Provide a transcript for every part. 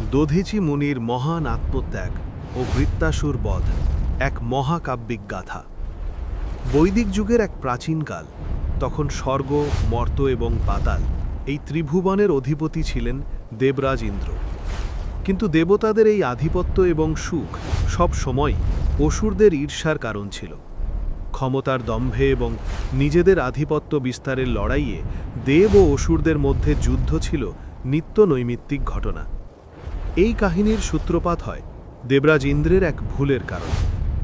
দধিচি মুনির মহান আত্মত্যাগ ও বৃত্তাসুর বধ, এক মহাকাব্যিক গাথা। বৈদিক যুগের এক প্রাচীনকাল তখন স্বর্গ, মর্ত এবং পাতাল এই ত্রিভুবনের অধিপতি ছিলেন দেবরাজ ইন্দ্র। কিন্তু দেবতাদের এই আধিপত্য এবং সুখ সব সময় অসুরদের ঈর্ষার কারণ ছিল। ক্ষমতার দম্ভে এবং নিজেদের আধিপত্য বিস্তারের লড়াইয়ে দেব ও অসুরদের মধ্যে যুদ্ধ ছিল নিত্য নৈমিত্তিক ঘটনা। এই কাহিনীর সূত্রপাত হয় দেবরাজ ইন্দ্রের এক ভুলের কারণ,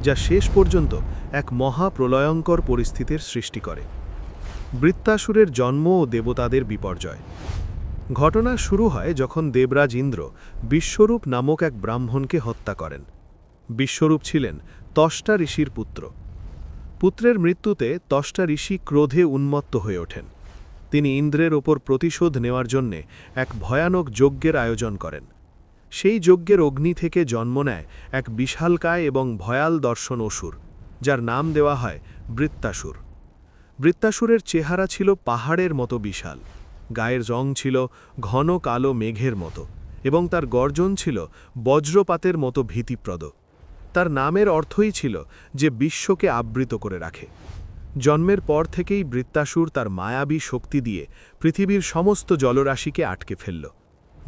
যা শেষ পর্যন্ত এক মহা প্রলয়ঙ্কর পরিস্থিতির সৃষ্টি করে। বৃত্তাসুরের জন্ম ও দেবতাদের বিপর্যয়। ঘটনা শুরু হয় যখন দেবরাজ ইন্দ্র বিশ্বরূপ নামক এক ব্রাহ্মণকে হত্যা করেন। বিশ্বরূপ ছিলেন তষ্টা ঋষির পুত্র। পুত্রের মৃত্যুতে তষ্টা ঋষি ক্রোধে উন্মত্ত হয়ে ওঠেন। তিনি ইন্দ্রের ওপর প্রতিশোধ নেওয়ার জন্যে এক ভয়ানক যজ্ঞের আয়োজন করেন। সেই যজ্ঞের অগ্নি থেকে জন্ম নেয় এক বিশালকায় এবং ভয়াল দর্শন অসুর, যার নাম দেওয়া হয় বৃত্তাসুর। বৃত্তাসুরের চেহারা ছিল পাহাড়ের মতো বিশাল, গায়ের রং ছিল ঘন কালো মেঘের মতো এবং তার গর্জন ছিল বজ্রপাতের মতো ভীতিপ্রদ। তার নামের অর্থই ছিল যে বিশ্বকে আবৃত করে রাখে। জন্মের পর থেকেই বৃত্তাসুর তার মায়াবী শক্তি দিয়ে পৃথিবীর সমস্ত জলরাশিকে আটকে ফেলল।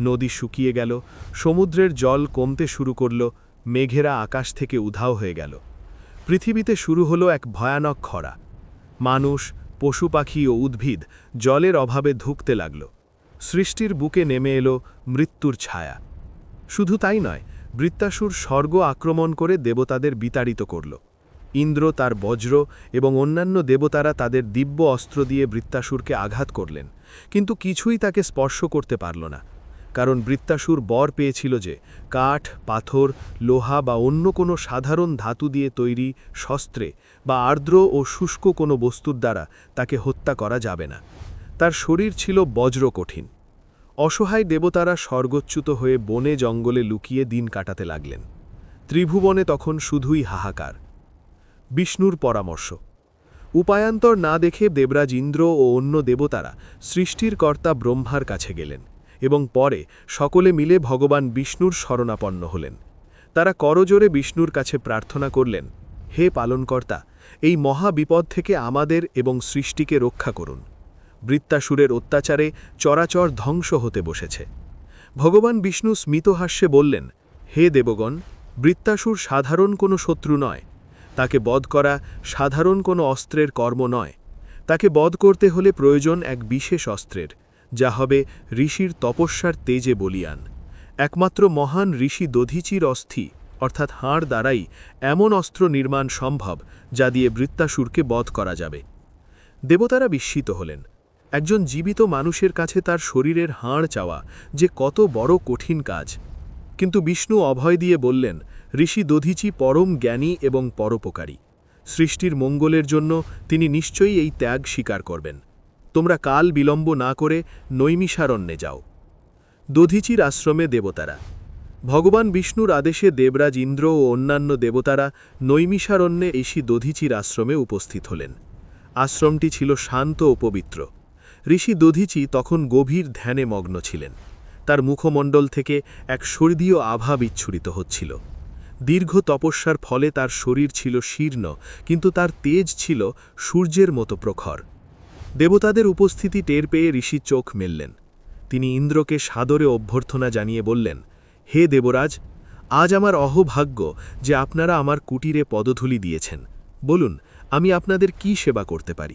নদী শুকিয়ে গেল, সমুদ্রের জল কমতে শুরু করল, মেঘেরা আকাশ থেকে উধাও হয়ে গেল। পৃথিবীতে শুরু হলো এক ভয়ানক খরা। মানুষ, পশু পাখি ও উদ্ভিদ জলের অভাবে ধুঁকতে লাগল। সৃষ্টির বুকে নেমে এলো মৃত্যুর ছায়া। শুধু তাই নয়, বৃত্তাসুর স্বর্গ আক্রমণ করে দেবতাদের বিতাড়িত করল। ইন্দ্র তার বজ্র এবং অন্যান্য দেবতারা তাদের দিব্য অস্ত্র দিয়ে বৃত্তাসুরকে আঘাত করলেন, কিন্তু কিছুই তাকে স্পর্শ করতে পারল না। কারণ বৃত্তাসুর বর পেয়েছিল যে কাঠ, পাথর, লোহা বা অন্য কোনো সাধারণ ধাতু দিয়ে তৈরি শস্ত্রে বা আর্দ্র ও শুষ্ক কোনো বস্তুর দ্বারা তাকে হত্যা করা যাবে না। তার শরীর ছিল বজ্র কঠিন অসহায় দেবতারা স্বর্গচ্যুত হয়ে বনে জঙ্গলে লুকিয়ে দিন কাটাতে লাগলেন। ত্রিভুবনে তখন শুধুই হাহাকার। বিষ্ণুর পরামর্শ। উপায়ান্তর না দেখে দেবরাজ ইন্দ্র ও অন্য দেবতারা সৃষ্টির কর্তা ব্রহ্মার কাছে গেলেন। এবং পরে সকলে মিলে ভগবান বিষ্ণুর শরণাপন্ন হলেন। তারা করজোরে বিষ্ণুর কাছে প্রার্থনা করলেন, হে পালনকর্তা, এই মহা বিপদ থেকে আমাদের এবং সৃষ্টিকে রক্ষা করুন। বৃত্তাসুরের অত্যাচারে চরাচর ধ্বংস হতে বসেছে। ভগবান বিষ্ণু স্মিতহাস্যে বললেন, হে দেবগণ, বৃত্তাসুর সাধারণ কোনো শত্রু নয়। তাকে বধ করা সাধারণ কোনো অস্ত্রের কর্ম নয়। তাকে বধ করতে হলে প্রয়োজন এক বিশেষ অস্ত্রের। যা হবে ঋষির তপস্যার তেজে বলিয়ান। একমাত্র মহান ঋষি দধিচির অস্থি, অর্থাৎ হাড় দ্বারাই এমন অস্ত্র নির্মাণ সম্ভব যা দিয়ে বৃত্তাসুরকে বধ করা যাবে। দেবতারা বিস্মিত হলেন। একজন জীবিত মানুষের কাছে তার শরীরের হাড় চাওয়া যে কত বড় কঠিন কাজ। কিন্তু বিষ্ণু অভয় দিয়ে বললেন, ঋষি দধিচি পরম জ্ঞানী এবং পরোপকারী। সৃষ্টির মঙ্গলের জন্য তিনি নিশ্চয়ই এই ত্যাগ স্বীকার করবেন। তোমরা কাল বিলম্ব না করে নৈমিষারণ্যে যাও। দধিচির আশ্রমে দেবতারা। ভগবান বিষ্ণুর আদেশে দেবরাজ ইন্দ্র ও অন্যান্য দেবতারা নৈমিষারণ্যে এসি দধিচির আশ্রমে উপস্থিত হলেন। আশ্রমটি ছিল শান্ত ও পবিত্র। ঋষি দধিচি তখন গভীর ধ্যানে মগ্ন ছিলেন। তার মুখমণ্ডল থেকে এক স্বর্গীয় আভা বিচ্ছুরিত হচ্ছিল। দীর্ঘ তপস্যার ফলে তার শরীর ছিল শীর্ণ, কিন্তু তার তেজ ছিল সূর্যের মতো প্রখর। দেবতাদের উপস্থিতি টের পেয়ে ঋষি চোখ মেললেন। তিনি ইন্দ্রকে সাদরে অভ্যর্থনা জানিয়ে বললেন, হে দেবরাজ, আজ আমার অহভাগ্য যে আপনারা আমার কুটিরে পদধূলি দিয়েছেন। বলুন, আমি আপনাদের কি সেবা করতে পারি?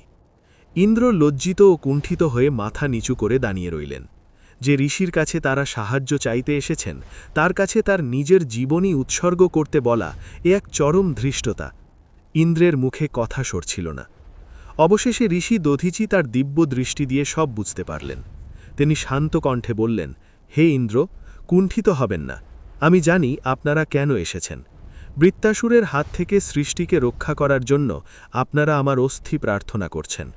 ইন্দ্র লজ্জিত ও কুণ্ঠিত হয়ে মাথা নিচু করে দাঁড়িয়ে রইলেন। যে ঋষির কাছে তারা সাহায্য চাইতে এসেছেন, তার কাছে তার নিজের জীবনই উৎসর্গ করতে বলা এ এক চরম ধৃষ্টতা। ইন্দ্রের মুখে কথা সরছিল না। অবশেষে ঋষি দধিচি তার দিব্য দৃষ্টি দিয়ে সব বুঝতে পারলেন। তিনি শান্ত কণ্ঠে বললেন, হে ইন্দ্র, কুণ্ঠিত হবেন না। আমি জানি আপনারা কেন এসেছেন। বৃত্তাসুরের হাত থেকে সৃষ্টিকে রক্ষা করার জন্য আপনারা আমার অস্থি প্রার্থনা করছেন।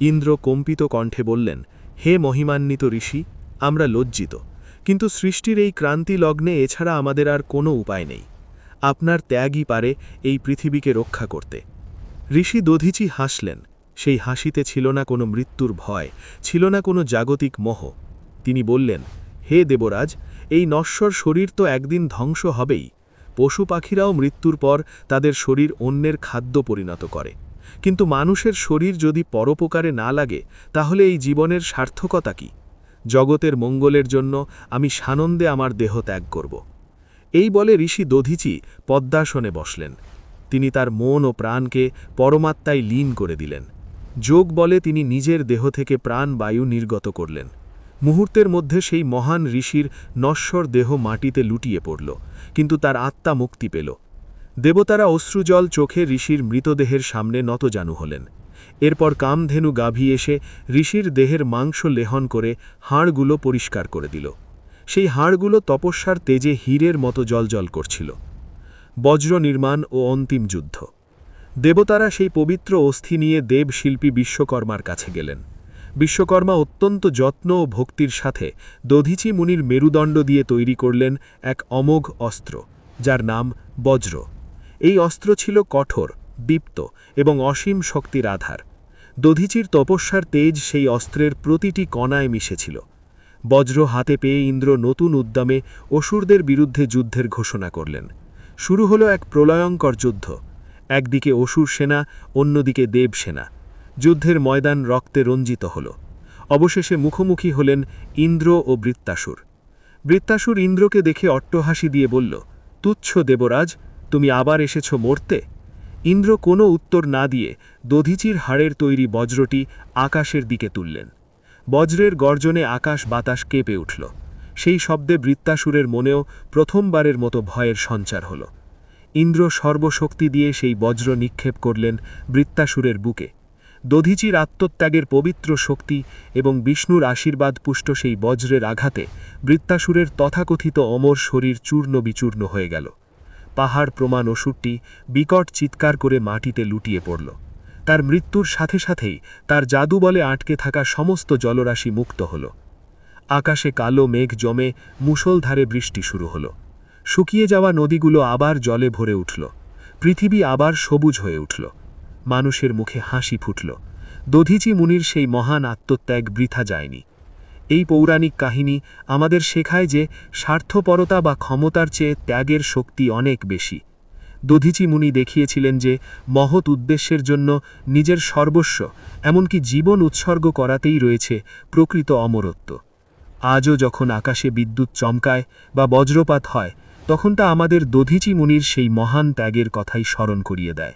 ইন্দ্র কম্পিত কণ্ঠে বললেন, হে মহিমান্বিত ঋষি, আমরা লজ্জিত। কিন্তু সৃষ্টির এই ক্রান্তি লগ্নে এছাড়া আমাদের আর কোনো উপায় নেই। আপনার ত্যাগই পারে এই পৃথিবীকে রক্ষা করতে। ঋষি দধিচি হাসলেন, সেই হাসিতে ছিল না কোনো মৃত্যুর ভয়, ছিল না কোনো জাগতিক মোহ। তিনি বললেন, হে দেবরাজ, এই নশ্বর শরীর তো একদিন ধ্বংস হবেই। পশু পাখিরাও মৃত্যুর পর তাদের শরীর অন্যের খাদ্য পরিণত করে। কিন্তু মানুষের শরীর যদি পরোপকারে না লাগে, তাহলে এই জীবনের সার্থকতা কি? জগতের মঙ্গলের জন্য আমি সানন্দে আমার দেহ ত্যাগ করব। এই বলে ঋষি দধিচি পদ্মাসনে বসলেন। তিনি তার মন ও প্রাণকে পরমাত্মায় লীন করে দিলেন। যোগ বলে তিনি নিজের দেহ থেকে প্রাণ বায়ু নির্গত করলেন। মুহূর্তের মধ্যে সেই মহান ঋষির নশ্বর দেহ মাটিতে লুটিয়ে পড়ল, কিন্তু তার আত্মা মুক্তি পেল। দেবতারা অশ্রুজল চোখে ঋষির মৃতদেহের সামনে নতজানু হলেন। এরপর কামধেনু গাভী এসে ঋষির দেহের মাংস লেহন করে হাড়গুলো পরিষ্কার করে দিল। সেই হাড়গুলো তপস্যার তেজে হীরের মতো জলজল করছিল। বজ্র নির্মাণ ও অন্তিম যুদ্ধ। দেবতারা সেই পবিত্র অস্থি নিয়ে দেবশিল্পী বিশ্বকর্মার কাছে গেলেন। বিশ্বকর্মা অত্যন্ত যত্ন ও ভক্তির সাথে দধিচি মুনির মেরুদণ্ড দিয়ে তৈরি করলেন এক অমোঘ অস্ত্র, যার নাম বজ্র। এই অস্ত্র ছিল কঠোর, দীপ্ত এবং অসীম শক্তির আধার। দধিচির তপস্যার তেজ সেই অস্ত্রের প্রতিটি কণায় মিশেছিল। বজ্র হাতে পেয়ে ইন্দ্র নতুন উদ্যমে অসুরদের বিরুদ্ধে যুদ্ধের ঘোষণা করলেন। শুরু হলো এক প্রলয়ঙ্কর যুদ্ধ। একদিকে অসুর সেনা, অন্যদিকে দেব সেনা। যুদ্ধের ময়দান রক্তে রঞ্জিত হল। অবশেষে মুখোমুখি হলেন ইন্দ্র ও বৃত্তাসুর। বৃত্তাসুর ইন্দ্রকে দেখে অট্টহাসি দিয়ে বলল, তুচ্ছ দেবরাজ, তুমি আবার এসেছ মরতে? ইন্দ্র কোনো উত্তর না দিয়ে দধিচির হাড়ের তৈরি বজ্রটি আকাশের দিকে তুললেন। বজ্রের গর্জনে আকাশ বাতাস কেঁপে উঠল। সেই শব্দে বৃত্তাসুরের মনেও প্রথমবারের মতো ভয়ের সঞ্চার হল। ইন্দ্র সর্বশক্তি দিয়ে সেই বজ্র নিক্ষেপ করলেন বৃত্তাসুরের বুকে। দধিচির আত্মত্যাগের পবিত্র শক্তি এবং বিষ্ণুর আশীর্বাদ পুষ্ট সেই বজ্রের আঘাতে বৃত্তাসুরের তথাকথিত অমর শরীর চূর্ণ বিচূর্ণ হয়ে গেল। পাহাড় প্রমাণ অসুরটি বিকট চিৎকার করে মাটিতে লুটিয়ে পড়ল। তার মৃত্যুর সাথে সাথেই তার জাদু বলে আটকে থাকা সমস্ত জলরাশি মুক্ত হল। আকাশে কালো মেঘ জমে মুষলধারে বৃষ্টি শুরু হল। শুকিয়ে যাওয়া নদীগুলো আবার জলে ভরে উঠল। পৃথিবী আবার সবুজ হয়ে উঠল। মানুষের মুখে হাসি ফুটল। দধিচি মুনির সেই মহান আত্মত্যাগ বৃথা যায়নি। এই পৌরাণিক কাহিনী আমাদের শেখায় যে স্বার্থপরতা বা ক্ষমতার চেয়ে ত্যাগের শক্তি অনেক বেশি। দধিচি মুনি দেখিয়েছিলেন যে মহৎ উদ্দেশ্যের জন্য নিজের সর্বস্ব, এমনকি জীবন উৎসর্গ করাতেই রয়েছে প্রকৃত অমরত্ব। আজও যখন আকাশে বিদ্যুৎ চমকায় বা বজ্রপাত হয়, তখন তা আমাদের দধিচি মুনির সেই মহান ত্যাগের কথাই স্মরণ করিয়ে দেয়।